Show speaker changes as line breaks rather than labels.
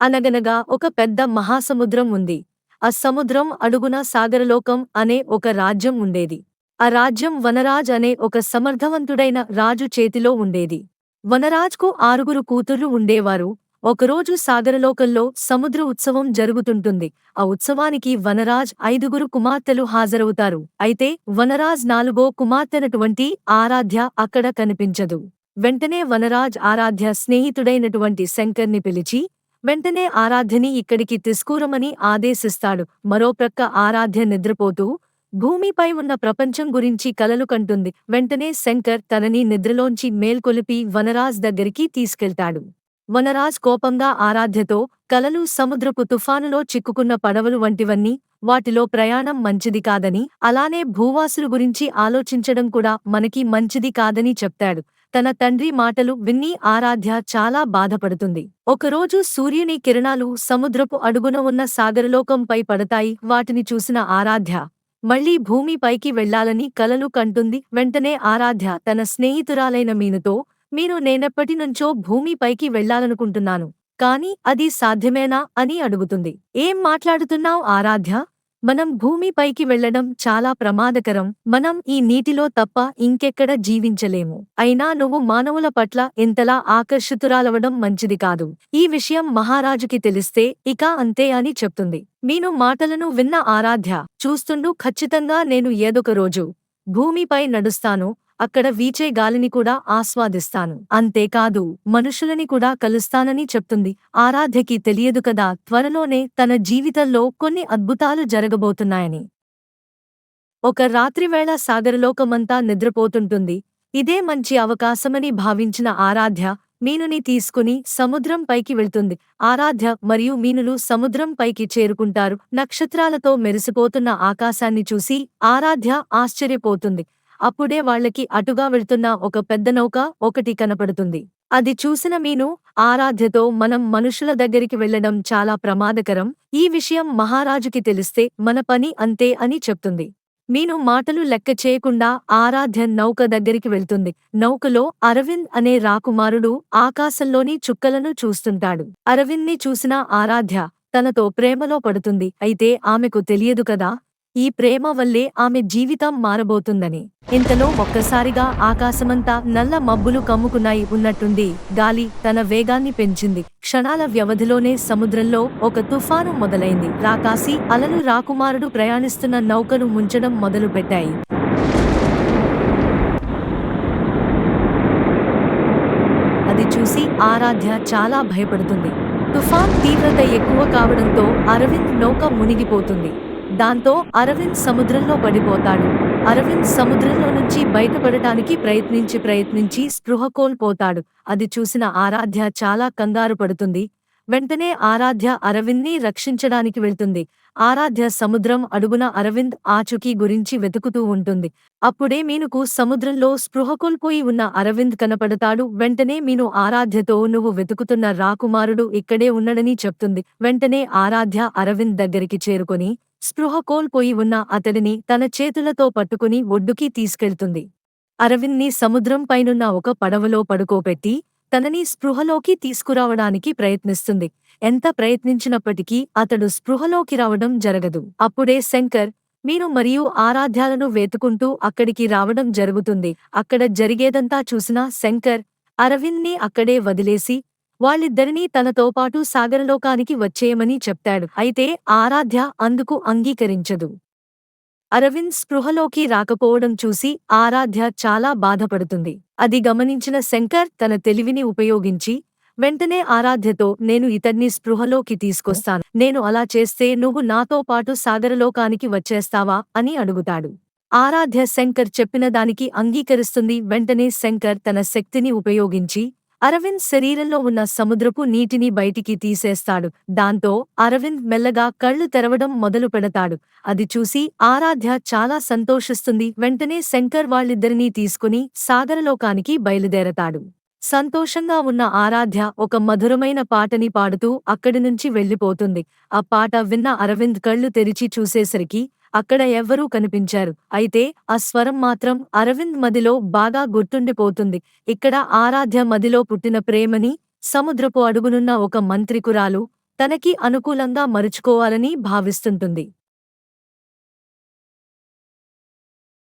అనగనగా ఒక పెద్ద మహాసముద్రం ఉంది. ఆ సముద్రం అడుగున సాగరలోకం అనే ఒక రాజ్యం ఉండేది. ఆ రాజ్యం వనరాజ్ అనే ఒక సమర్థవంతుడైన రాజు చేతిలో ఉండేది. వనరాజ్కు ఆరుగురు కూతుర్లు ఉండేవారు. ఒకరోజు సాగరలోకంలో సముద్ర ఉత్సవం జరుగుతుంటుంది. ఆ ఉత్సవానికి వనరాజ్ ఐదుగురు కుమార్తెలు హాజరవుతారు. అయితే వనరాజ్ నాలుగో కుమార్తెనటువంటి ఆరాధ్య అక్కడ కనిపించదు. వెంటనే వనరాజ్ ఆరాధ్య స్నేహితుడైనటువంటి శంకర్ని పిలిచి వెంటనే ఆరాధ్యని ఇక్కడికి తీసుకూరమని ఆదేశిస్తాడు. మరోప్రక్క ఆరాధ్య నిద్రపోతూ భూమిపై ఉన్న ప్రపంచం గురించి కలలు కంటుంది. వెంటనే శంకర్ తనని నిద్రలోంచి మేల్కొలిపి వనరాజ్ దగ్గరికి తీసుకెళ్తాడు. వనరాజ్ కోపంగా ఆరాధ్యతో కలలు సముద్రపు తుఫానులో చిక్కుకున్న పడవలు వంటివన్నీ వాటిలో ప్రయాణం మంచిది కాదని అలానే భూవాసులు గురించి ఆలోచించడం కూడా మనకి మంచిది కాదని చెప్తాడు. తన తండ్రి మాటలు విన్ని ఆరాధ్య చాలా బాధపడుతుంది. ఒకరోజు సూర్యుని కిరణాలు సముద్రపు అడుగున ఉన్న సాగరలోకంపై పడతాయి. వాటిని చూసిన ఆరాధ్య మళ్ళీ భూమిపైకి వెళ్ళాలని కలలు కంటుంది. వెంటనే ఆరాధ్య తన స్నేహితురాలైన మీనుతో మీరు నేనెప్పటినుంచో భూమిపైకి వెళ్ళాలనుకుంటున్నాను కాని అది సాధ్యమేనా? అని అడుగుతుంది. ఏం మాట్లాడుతున్నావు ఆరాధ్య? మనం భూమిపైకి వెళ్ళడం చాలా ప్రమాదకరం. మనం ఈ నీటిలో తప్ప ఇంకెక్కడ జీవించలేము. అయినా నువ్వు మానవుల పట్ల ఇంతలా ఆకర్షితురాలవడం మంచిది కాదు. ఈ విషయం మహారాజుకి తెలిస్తే ఇక అంతే అని చెప్తుంది. మీను మాటలను విన్న ఆరాధ్య చూస్తుండు ఖచ్చితంగా నేను ఏదొక రోజు భూమిపై నడుస్తాను అక్కడ వీచే గాలిని కూడా ఆస్వాదిస్తాను. అంతేకాదు మనుషులని కూడా కలుస్తానని చెప్తుంది. ఆరాధ్యకి తెలియదు కదా త్వరలోనే తన జీవితంలో కొన్ని అద్భుతాలు జరగబోతున్నాయని. ఒక రాత్రివేళ సాగరలోకమంతా నిద్రపోతుంటుంది. ఇదే మంచి అవకాశమని భావించిన ఆరాధ్య మీనుని తీసుకుని సముద్రం పైకి వెళ్తుంది. ఆరాధ్య మరియు మీనులు సముద్రం పైకి చేరుకుంటారు. నక్షత్రాలతో మెరిసిపోతున్న ఆకాశాన్ని చూసి ఆరాధ్య ఆశ్చర్యపోతుంది. అప్పుడే వాళ్ళకి అటుగా వెళ్తున్న ఒక పెద్ద నౌక ఒకటి కనపడుతుంది. అది చూసిన మీను ఆరాధ్యతో మనం మనుషుల దగ్గరికి వెళ్ళడం చాలా ప్రమాదకరం. ఈ విషయం మహారాజుకి తెలిస్తే మన పని అంతే అని చెప్తుంది. మీను మాటలు లెక్క చేయకుండా ఆరాధ్య నౌక దగ్గరికి వెళ్తుంది. నౌకలో అరవింద్ అనే రాకుమారుడు ఆకాశంలోని చుక్కలను చూస్తుంటాడు. అరవింద్ని చూసిన ఆరాధ్య తనతో ప్రేమలో పడుతుంది. అయితే ఆమెకు తెలియదు కదా ఈ ప్రేమ వల్లే ఆమె జీవితం మారబోతుందని. ఇంతలో ఒక్కసారిగా ఆకాశమంతా నల్ల మబ్బులు కమ్ముకున్నాయి ఉన్నట్టుంది. గాలి తన వేగాన్ని పెంచింది. క్షణాల వ్యవధిలోనే సముద్రంలో ఒక తుఫాను మొదలైంది. రాకాసి అలలు రాకుమారుడు ప్రయాణిస్తున్న నౌకను ముంచడం మొదలుపెట్టాయి. అది చూసి ఆరాధ్య చాలా భయపడుతుంది. తుఫాన్ తీవ్రత ఎక్కువ కావడంతో అరవింద్ నౌక మునిగిపోతుంది. దాంతో అరవింద్ సముద్రంలో పడిపోతాడు. అరవింద్ సముద్రంలో నుంచి బయటపడటానికి ప్రయత్నించి ప్రయత్నించి స్పృహ కోల్పోతాడు. అది చూసిన ఆరాధ్య చాలా కంగారు పడుతుంది. వెంటనే ఆరాధ్య అరవింద్ని రక్షించడానికి వెళ్తుంది. ఆరాధ్య సముద్రం అడుగున అరవింద్ ఆచుకీ గురించి వెతుకుతూ ఉంటుంది. అప్పుడే మీనుకు సముద్రంలో స్పృహ కోల్పోయి ఉన్న అరవింద్ కనపడతాడు. వెంటనే మీను ఆరాధ్యతో నువ్వు వెతుకుతున్న రాకుమారుడు ఇక్కడే ఉన్నడని చెప్తుంది. వెంటనే ఆరాధ్య అరవింద్ దగ్గరికి చేరుకొని స్పృహ కోల్పోయి ఉన్న అతడిని తన చేతులతో పట్టుకుని ఒడ్డుకి తీసుకెళ్తుంది. అరవింద్ని సముద్రం పైనున్న ఒక పడవలో పడుకోపెట్టి తనని స్పృహలోకి తీసుకురావడానికి ప్రయత్నిస్తుంది. ఎంత ప్రయత్నించినప్పటికీ అతడు స్పృహలోకి రావడం జరగదు. అప్పుడే శంకర్ మీరు మరియు ఆరాధ్యాలను వేతుకుంటూ అక్కడికి రావడం జరుగుతుంది. అక్కడ జరిగేదంతా చూసిన శంకర్ అరవింద్ని అక్కడే వదిలేసి వాళ్ళిద్దరినీ తనతో పాటు సాగరలోకానికి వచ్చేయమని చెప్తాడు. అయితే ఆరాధ్య అందుకు అంగీకరించదు. అరవింద్ స్పృహలోకి రాకపోవడం చూసి ఆరాధ్య చాలా బాధపడుతుంది. అది గమనించిన శంకర్ తన తెలివిని ఉపయోగించి వెంటనే ఆరాధ్యతో నేను ఇతన్ని స్పృహలోకి తీసుకొస్తాను. నేను అలా చేస్తే నువ్వు నాతో పాటు సాగరలోకానికి వచ్చేస్తావా? అని అడుగుతాడు. ఆరాధ్య శంకర్ చెప్పిన దానికి అంగీకరిస్తుంది. వెంటనే శంకర్ తన శక్తిని ఉపయోగించి అరవింద్ శరీరంలో ఉన్న సముద్రపు నీటిని బయటికి తీసేస్తాడు. దాంతో అరవింద్ మెల్లగా కళ్ళు తెరవడం మొదలు పెడతాడు. అది చూసి ఆరాధ్య చాలా సంతోషిస్తుంది. వెంటనే శంకర్ వాళ్ళిద్దరినీ తీసుకుని సాగరలోకానికి బయలుదేరతాడు. సంతోషంగా ఉన్న ఆరాధ్య ఒక మధురమైన పాటని పాడుతూ అక్కడి నుంచి వెళ్ళిపోతుంది. ఆ పాట విన్న అరవింద్ కళ్ళు తెరిచి చూసేసరికి అక్కడ ఎవ్వరూ కనిపించారు. అయితే ఆ స్వరం మాత్రం అరవింద్ మదిలో బాగా గుర్తుండిపోతుంది. ఇక్కడ ఆరాధ్య మదిలో పుట్టిన ప్రేమని సముద్రపు అడుగునున్న ఒక మంత్రికురాలు తనకి అనుకూలంగా మరుచుకోవాలని భావిస్తుంటుంది.